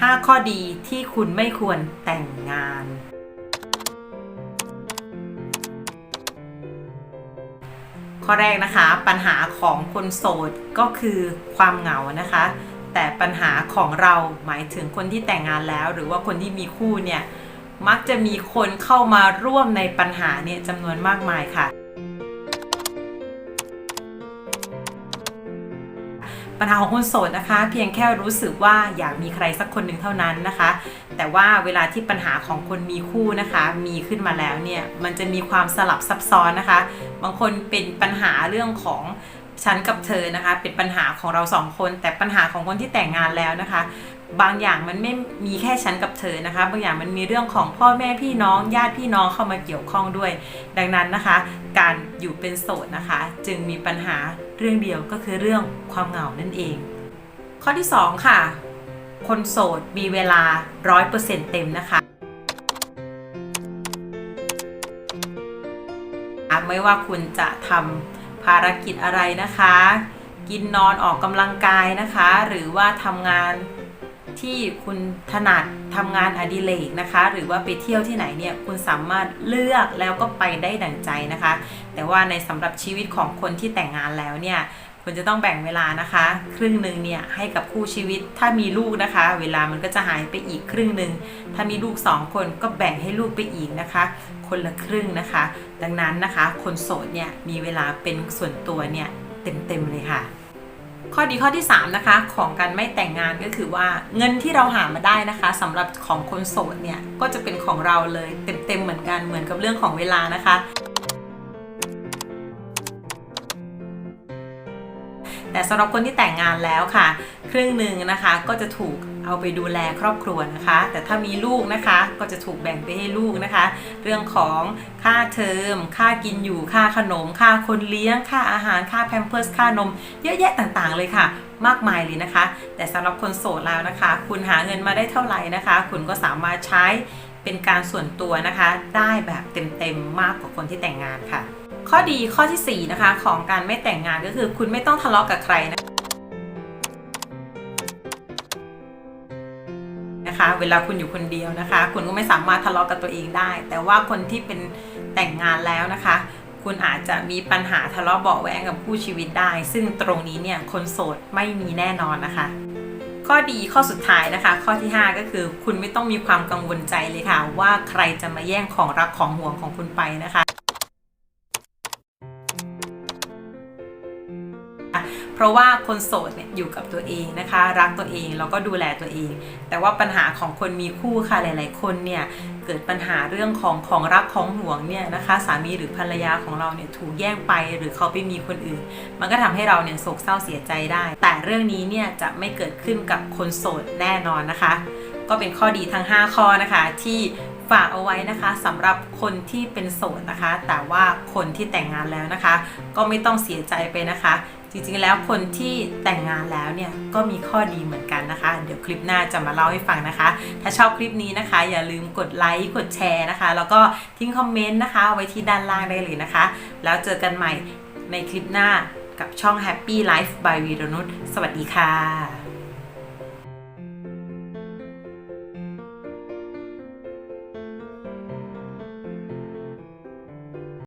5 ข้อดีที่คุณไม่ควรแต่งงาน ข้อแรกนะคะ ปัญหาของคนโสดก็คือความเหงานะคะ แต่ปัญหาของเราหมายถึงคนที่แต่งงานแล้ว หรือว่าคนที่มีคู่เนี่ย มักจะมีคนเข้ามาร่วมในปัญหาเนี่ยจำนวนมากมายค่ะ ปัญหาของคนโสดนะคะ เพียงแค่รู้สึกว่าอยากมีใครสักคนหนึ่งเท่านั้นนะคะ แต่ว่าเวลาที่ปัญหาของคนมีคู่นะคะ มีขึ้นมาแล้วเนี่ยมันจะมีความสลับซับซ้อนนะคะ บางคนเป็นปัญหาเรื่องของฉันกับเธอนะคะ เป็นปัญหาของเราสองคน แต่ปัญหาของคนที่แต่งงานแล้วนะคะ บางอย่างมันไม่มีแค่ฉันกับเธอนะคะ บางอย่างมันมีเรื่องของพ่อแม่พี่น้องญาติพี่น้องเข้ามาเกี่ยวข้องด้วย ดังนั้นนะคะ การอยู่เป็นโสดนะคะ จึงมีปัญหาเรื่องเดียวก็คือเรื่องความเหงานั่นเอง ข้อที่ 2 ค่ะ คนโสดมีเวลา 100%เต็มนะคะไม่ว่าคุณจะทำภารกิจอะไรนะคะ กินนอนออกกำลังกายนะคะ หรือว่าทำงาน ที่คุณถนัดทำงานอดิเรกนะคะ หรือว่าไปเที่ยวที่ไหนเนี่ยคุณสามารถเลือกแล้วก็ไปได้ดั่งใจนะคะ แต่ว่าในสำหรับชีวิตของคนที่แต่งงานแล้วเนี่ยคุณจะต้องแบ่งเวลานะคะ ครึ่งหนึ่งเนี่ยให้กับคู่ชีวิตถ้ามีลูกนะคะ เวลามันก็จะหายไปอีกครึ่งหนึ่งถ้ามีลูกสองคนก็แบ่งให้ลูกไปอีกนะคะ คนละครึ่งนะคะ ดังนั้นนะคะ คนโสดเนี่ยมีเวลาเป็นส่วนตัวเนี่ยเต็มๆเลยค่ะ ข้อดีข้อที่ 3 นะคะ ของการไม่แต่งงานก็คือว่าเงินที่เราหามาได้นะคะสำหรับของคนโสดเนี่ย ก็จะเป็นของเราเลยเต็มๆเหมือนกันเหมือนกับเรื่องของเวลานะคะ แต่สำหรับคนที่แต่งงานแล้วค่ะ ครึ่งหนึ่งนะคะก็จะถูกเอาไปดูแลครอบครัวนะคะ แต่ถ้ามีลูกนะคะก็จะถูกแบ่งไปให้ลูกนะคะ เรื่องของค่าเทอม ค่ากินอยู่ ค่าขนม ค่าคนเลี้ยง ค่าอาหาร ค่าแพมเพิร์ส ค่านม เยอะแยะต่างๆ เลยค่ะ มากมายเลยนะคะ แต่สำหรับคนโสดแล้วนะคะ คุณหาเงินมาได้เท่าไหร่นะคะ คุณก็สามารถใช้เป็นการส่วนตัวนะคะ ได้แบบเต็มๆมากกว่าคนที่แต่งงานค่ะ ข้อดีข้อทีสี่4นะคะของการไม่แต่งงานก็คือคุณไม่ต้องทะเลาะกับใครนะนะคะ เวลาคุณอยู่คนเดียวนะคะ คุณก็ไม่สามารถทะเลาะกับตัวเองได้ แต่ว่าคนที่เป็นแต่งงานแล้วนะคะ คุณอาจจะมีปัญหาทะเลาะเบาะแว้งกับคู่ชีวิตได้ ซึ่งตรงนี้เนี่ยคนโสดไม่มีแน่นอนนะคะ ข้อดีข้อสุดท้ายนะคะ ข้อที่ 5 ก็คือ คุณไม่ต้องมีความกังวลใจเลยค่ะ ว่าใครจะมาแย่งของรักของห่วงของคุณไปนะคะ เพราะว่าคนโสดเนี่ยอยู่กับตัวเองนะคะ รักตัวเองแล้วก็ดูแลตัวเอง แต่ว่าปัญหาของคนมีคู่ค่ะหลาย ๆ คนเนี่ยเกิดปัญหาเรื่องของของรักของห่วงเนี่ยนะคะ สามีหรือภรรยาของเราเนี่ยถูกแย่งไปหรือเขาไปมีคนอื่น มันก็ทำให้เราเนี่ยโศกเศร้าเสียใจได้ แต่เรื่องนี้เนี่ยจะไม่เกิดขึ้นกับคนโสดแน่นอนนะคะ ก็เป็นข้อดีทั้ง 5 ข้อนะคะที่ฝากเอาไว้นะคะสำหรับคนที่เป็นโสดนะคะ แต่ว่าคนที่แต่งงานแล้วนะคะ ก็ไม่ต้องเสียใจไปนะคะ จริงๆแล้วคนที่แต่งงานแล้วเนี่ยก็มีข้อดีเหมือนกันนะคะ เดี๋ยวคลิปหน้าจะมาเล่าให้ฟังนะคะ ถ้าชอบคลิปนี้นะคะ อย่าลืมกดไลค์กดแชร์นะคะ แล้วก็ทิ้งคอมเมนต์นะคะ ไว้ที่ด้านล่างได้เลยนะคะ แล้วเจอกันใหม่ในคลิปหน้ากับช่อง Happy Life by วีรนุชสวัสดีค่ะ